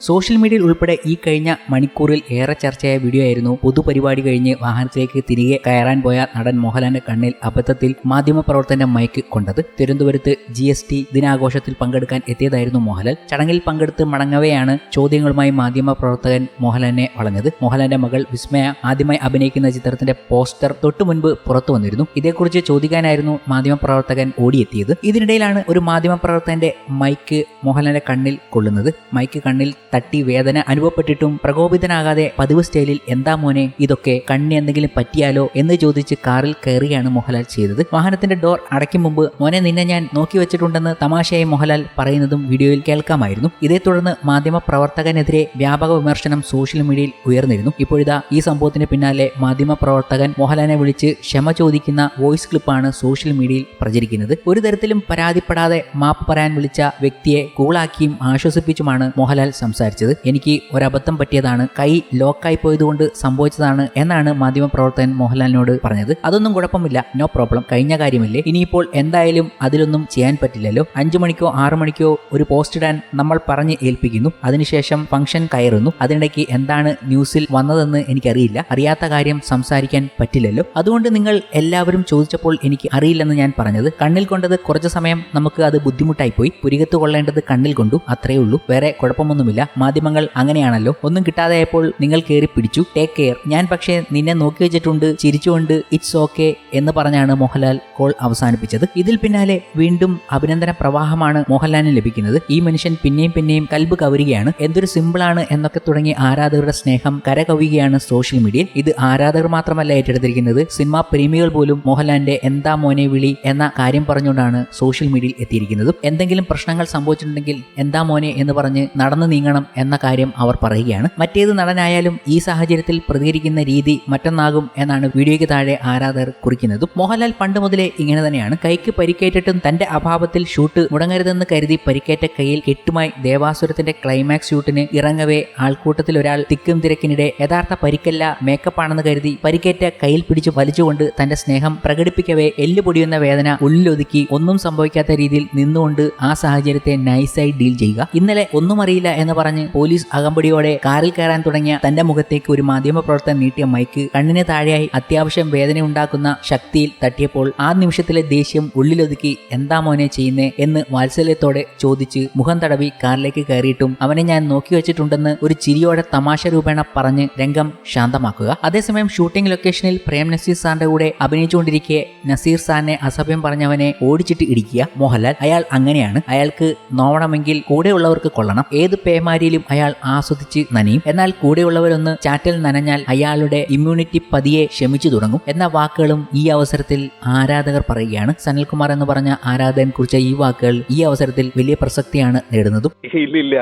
Social മീഡിയയിൽ ഉൾപ്പെടെ ഈ കഴിഞ്ഞ മണിക്കൂറിൽ ഏറെ ചർച്ചയായ വീഡിയോ ആയിരുന്നു. പൊതുപരിപാടി കഴിഞ്ഞ് വാഹനത്തിലേക്ക് തിരികെ കയറാൻ പോയ നടൻ മോഹൻലാലിന്റെ കണ്ണിൽ അബദ്ധത്തിൽ മാധ്യമപ്രവർത്തകന്റെ മയക്ക് കൊണ്ടത് തിരുവനന്തപുരത്ത് ജി എസ് ടി ദിനാഘോഷത്തിൽ പങ്കെടുക്കാൻ എത്തിയതായിരുന്നു മോഹൻലാൽ. ചടങ്ങിൽ പങ്കെടുത്ത് മടങ്ങവെയാണ് ചോദ്യങ്ങളുമായി മാധ്യമപ്രവർത്തകൻ മോഹൻലാലിനെ വളഞ്ഞത്. മോഹൻലാലിന്റെ മകൾ വിസ്മയ ആദ്യമായി അഭിനയിക്കുന്ന ചിത്രത്തിന്റെ പോസ്റ്റർ തൊട്ടു മുൻപ് പുറത്തു വന്നിരുന്നു. ഇതേക്കുറിച്ച് ചോദിക്കാനായിരുന്നു മാധ്യമപ്രവർത്തകൻ ഓടിയെത്തിയത്. ഇതിനിടയിലാണ് ഒരു മാധ്യമപ്രവർത്തകന്റെ മൈക്ക് മോഹൻലാലിന്റെ കണ്ണിൽ കൊള്ളുന്നത്. മൈക്ക് കണ്ണിൽ തട്ടി വേദന അനുഭവപ്പെട്ടിട്ടും പ്രകോപിതനാകാതെ പതിവ് സ്റ്റൈലിൽ എന്താ മോനെ ഇതൊക്കെ കണ്ണി എന്തെങ്കിലും പറ്റിയാലോ? എന്ന് ചോദിച്ച് കാറിൽ കയറിയാണ് മോഹൻലാൽ ചെയ്തത്. വാഹനത്തിന്റെ ഡോർ അടയ്ക്കും മുമ്പ് മോനെ നിന്നെ ഞാൻ നോക്കി വെച്ചിട്ടുണ്ടെന്ന് തമാശയായി മോഹൻലാൽ പറയുന്നതും വീഡിയോയിൽ കേൾക്കാമായിരുന്നു. ഇതേ തുടർന്ന് മാധ്യമ പ്രവർത്തകനെതിരെ വ്യാപക വിമർശനം സോഷ്യൽ മീഡിയയിൽ ഉയർന്നിരുന്നു. ഇപ്പോഴിതാ ഈ സംഭവത്തിന് പിന്നാലെ മാധ്യമ പ്രവർത്തകൻ മോഹൻലാലിനെ വിളിച്ച് ക്ഷമ ചോദിക്കുന്ന വോയിസ് ക്ലിപ്പാണ് സോഷ്യൽ മീഡിയയിൽ പ്രചരിക്കുന്നത്. ഒരു തരത്തിലും പരാതിപ്പെടാതെ മാപ്പ് പറയാൻ വിളിച്ച വ്യക്തിയെ കൂളാക്കിയും ആശ്വസിപ്പിച്ചുമാണ് മോഹൻലാൽ സംസാരിച്ചത്. എനിക്ക് ഒരബദ്ധം പറ്റിയതാണ്. കൈ ലോക്കായി പോയതുകൊണ്ട് സംഭവിച്ചതാണ് എന്നാണ് മാധ്യമപ്രവർത്തകൻ മോഹൻലാലിനോട് പറഞ്ഞത്. അതൊന്നും കുഴപ്പമില്ല. No problem. കഴിഞ്ഞ കാര്യമില്ലേ? ഇനിയിപ്പോൾ എന്തായാലും അതിലൊന്നും ചെയ്യാൻ പറ്റില്ലല്ലോ. അഞ്ചു മണിക്കോ ആറു മണിക്കോ ഒരു പോസ്റ്റ് ഇടാൻ നമ്മൾ പറഞ്ഞ് ഏൽപ്പിക്കുന്നു. അതിനുശേഷം ഫംഗ്ഷൻ കയറുന്നു. അതിനിടയ്ക്ക് എന്താണ് ന്യൂസിൽ വന്നതെന്ന് എനിക്കറിയില്ല. അറിയാത്ത കാര്യം സംസാരിക്കാൻ പറ്റില്ലല്ലോ. അതുകൊണ്ട് നിങ്ങൾ എല്ലാവരും ചോദിച്ചപ്പോൾ എനിക്ക് അറിയില്ലെന്ന് ഞാൻ പറഞ്ഞത്. കണ്ണിൽ കൊണ്ടത് കുറച്ച് സമയം നമുക്ക് അത് ബുദ്ധിമുട്ടായി പോയി പുരികത്ത് കൊള്ളേണ്ടത് കണ്ണിൽ കൊണ്ടു. അത്രയേ ഉള്ളൂ. വേറെ കുഴപ്പമൊന്നുമില്ല. മാധ്യമങ്ങൾ അങ്ങനെയാണല്ലോ. ഒന്നും കിട്ടാതെയപ്പോൾ നിങ്ങൾ കയറി പിടിച്ചു. ടേക്ക് കെയർ ഞാൻ പക്ഷേ നിന്നെ നോക്കി വെച്ചിട്ടുണ്ട് ചിരിച്ചുകൊണ്ട് ഇറ്റ്സ് ഓക്കെ എന്ന് പറഞ്ഞാണ് മോഹൻലാൽ കോൾ അവസാനിപ്പിച്ചത്. ഇതിൽ പിന്നാലെ വീണ്ടും അഭിനന്ദന പ്രവാഹമാണ് മോഹൻലാലിന് ലഭിക്കുന്നത്. ഈ മനുഷ്യൻ പിന്നെയും പിന്നെയും കൽബ് കവരുകയാണ്. എന്തൊരു സിമ്പിളാണ് എന്നൊക്കെ തുടങ്ങി ആരാധകരുടെ സ്നേഹം കരകവിയുകയാണ് സോഷ്യൽ മീഡിയയിൽ ഇത് ആരാധകർ മാത്രമല്ല ഏറ്റെടുത്തിരിക്കുന്നത്. സിനിമാ പ്രേമികൾ പോലും മോഹൻലാലിന്റെ എന്താ മോനെ വിളി എന്ന കാര്യം പറഞ്ഞുകൊണ്ടാണ് സോഷ്യൽ മീഡിയയിൽ എത്തിയിരിക്കുന്നത്. എന്തെങ്കിലും പ്രശ്നങ്ങൾ സംഭവിച്ചിട്ടുണ്ടെങ്കിൽ എന്താ മോനെ എന്ന് പറഞ്ഞ് നടന്നു നീങ്ങണം എന്ന കാര്യം അവർ പറയുകയാണ്. മറ്റേത് നടനായാലും ഈ സാഹചര്യത്തിൽ പ്രതികരിക്കുന്ന രീതി മറ്റൊന്നാകും എന്നാണ് വീഡിയോയ്ക്ക് താഴെ ആരാധകർ കുറിക്കുന്നത്. മോഹൻലാൽ പണ്ട് മുതലേ ഇങ്ങനെ തന്നെയാണ്. കൈക്ക് പരിക്കേറ്റിട്ടും തന്റെ അഭാവത്തിൽ ഷൂട്ട് മുടങ്ങരുതെന്ന് കരുതി പരിക്കേറ്റ കയ്യിൽ കെട്ടുമായി ദേവാസുരത്തിന്റെ ക്ലൈമാക്സ് ഷൂട്ടിന് ഇറങ്ങവേ ആൾക്കൂട്ടത്തിൽ ഒരാൾ തിക്കും തിരക്കിനിടെ യഥാർത്ഥ പരിക്കല്ല മേക്കപ്പ് ആണെന്ന് കരുതി പരിക്കേറ്റ കയ്യിൽ പിടിച്ച് വലിച്ചുകൊണ്ട് തന്റെ സ്നേഹം പ്രകടിപ്പിക്കവേ എല്ല് പൊടിയുന്ന വേദന ഉള്ളിലൊതുക്കി ഒന്നും സംഭവിക്കാത്ത രീതിയിൽ നിന്നുകൊണ്ട് ആ സാഹചര്യത്തെ നൈസായി ഡീൽ ചെയ്യുക. ഇന്നലെ ഒന്നും അറിയില്ല എന്ന് പറഞ്ഞ് പോലീസ് അകമ്പടിയോടെ കാറിൽ കയറാൻ തുടങ്ങിയ തന്റെ മുഖത്തേക്ക് ഒരു മാധ്യമപ്രവർത്തകൻ നീട്ടിയ മൈക്ക് കണ്ണിന് താഴെയായി അത്യാവശ്യം വേദനയുണ്ടാക്കുന്ന ശക്തിയിൽ തട്ടിയപ്പോൾ ആ നിമിഷത്തിലെ ദേഷ്യം ഉള്ളിലൊതുക്കി എന്താ മോനെ ചെയ്യുന്നേ? എന്ന് വാത്സല്യത്തോടെ ചോദിച്ച് മുഖം തടവി കാറിലേക്ക് കയറിയിട്ടും അവനെ ഞാൻ നോക്കി വെച്ചിട്ടുണ്ടെന്ന് ഒരു ചിരിയോടെ തമാശ രൂപേണ പറഞ്ഞ് രംഗം ശാന്തമാക്കുക. അതേസമയം ഷൂട്ടിംഗ് ലൊക്കേഷനിൽ പ്രേം നസീർ സാറിന്റെ കൂടെ അഭിനയിച്ചുകൊണ്ടിരിക്കെ നസീർ സാറിനെ അസഭ്യം പറഞ്ഞവനെ ഓടിച്ചിട്ട് ഇടിക്കുക. മോഹൻലാൽ അയാൾ അങ്ങനെയാണ്. അയാൾക്ക് നോവണമെങ്കിൽ കൂടെയുള്ളവർക്ക് കൊള്ളണം. ഏത് പേമാരിയിലും അയാൾ ആസ്വദിച്ച് നനയും. എന്നാൽ കൂടെയുള്ളവരൊന്ന് ചാറ്റൽ നനഞ്ഞാൽ അയാളുടെ ഇമ്മ്യൂണിറ്റി പതിയെ ക്ഷമിച്ചു തുടങ്ങും. എന്ന വാക്കുകളും ഈ അവസരത്തിൽ ആരാധകർ പറയുകയാണ്. സനൽകുമാർ എന്ന് പറഞ്ഞ ആരാധകൻ കുറിച്ച ഈ വാക്കുകൾ ഈ അവസരത്തിൽ വലിയ പ്രസക്തിയാണ് നേടുന്നതും. ഇല്ല ഇല്ല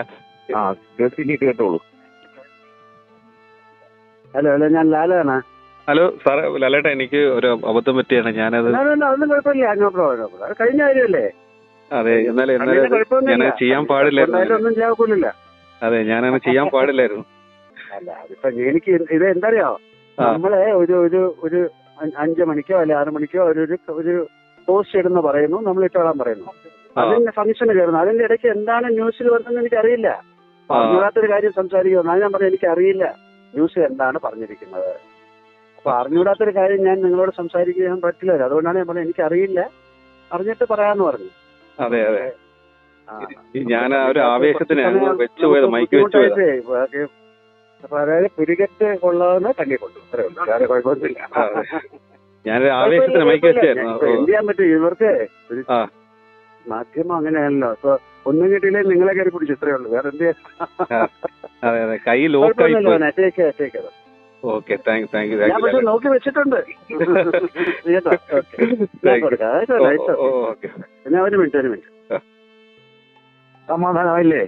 ആ കേട്ടി കേട്ടോളൂ. ഹലോ ഹലോ ഞാൻ ലാലാണ്. ഹലോ സാറേ ലാലേട്ടാ എനിക്ക് ഒരു അബദ്ധം പറ്റിയാണ്. ഞാനത് ഒന്നും കുഴപ്പമില്ല. കഴിഞ്ഞ കാര്യമല്ലേ? അതെ എന്നാലും എന്നാലും ഞാൻ ചെയ്യാൻ ചെയ്യാക്കൊള്ളില്ല അതെ ഞാനങ്ങനെ ചെയ്യാൻ പാടില്ലായിരുന്നു. അല്ല അതിപ്പോ എനിക്ക് ഇത് എന്തറിയാ? നമ്മളെ ഒരു ഒരു ഒരു അഞ്ചു മണിക്കോ അല്ലെ ആറു മണിക്കോ ഒരു ഒരു പോസ്റ്റ് ഇടുന്ന പറയുന്നു നമ്മൾ ഇട്ടോളാൻ പറയുന്നു. അതിന് അതിന്റെ ഫംഗ്ഷന് കയറുന്നു അതിന്റെ ഇടയ്ക്ക് എന്താണ് ന്യൂസിൽ വരുന്നതെന്ന് എനിക്കറിയില്ല. അറിയില്ല അറിഞ്ഞൂടാത്തൊരു കാര്യം സംസാരിക്കുന്നു അത് ഞാൻ പറഞ്ഞു എനിക്കറിയില്ല. ന്യൂസ് എന്താണ് പറഞ്ഞിരിക്കുന്നത്? അപ്പൊ അറിഞ്ഞൂടാത്തൊരു കാര്യം ഞാൻ നിങ്ങളോട് സംസാരിക്കാൻ പറ്റില്ല. അതുകൊണ്ടാണ് ഞാൻ പറഞ്ഞത് എനിക്കറിയില്ല. അറിഞ്ഞിട്ട് പറയാന്ന് പറഞ്ഞു. അതെ അതെ. ഞാൻ ആ ഒരു ആവേശത്തിന് അങ്ങ് വെച്ചു പോയത് മൈക്ക് വെച്ചു പോയത്. ബുദ്ധിമുട്ടായിപ്പോയി. അപ്പൊ അതായത് പുരികറ്റ് കൊള്ളാവുന്ന കണ്ണി കൊണ്ടു. അത്രേ ഉള്ളൂ. വേറെ കുഴപ്പമൊന്നുമില്ല. ഞാനൊരു ആവേശത്തിന് മൈക്ക് വെച്ചായിരുന്നു. എന്ത് ചെയ്യാൻ പറ്റും? ഇവർക്ക്. മാധ്യമം അങ്ങനെയാണല്ലോ. ഇപ്പൊ ഒന്നും കിട്ടിയില്ലേ നിങ്ങളെ കയറി പിടിച്ചു. ഇത്രേ ഉള്ളൂ. വേറെ എന്ത് ചെയ്യാൻ ഓക്കെ താങ്ക് താങ്ക് യു ഞാൻ താങ്ക് പക്ഷെ യു നോക്കി വെച്ചിട്ടുണ്ട്. കേട്ടോ ഓക്കെ nice. ഓക്കെ ഞാൻ ഒരു മിനിറ്റ് ഒരു മിനിറ്റ്. ആ. സമാധാനമായില്ലേ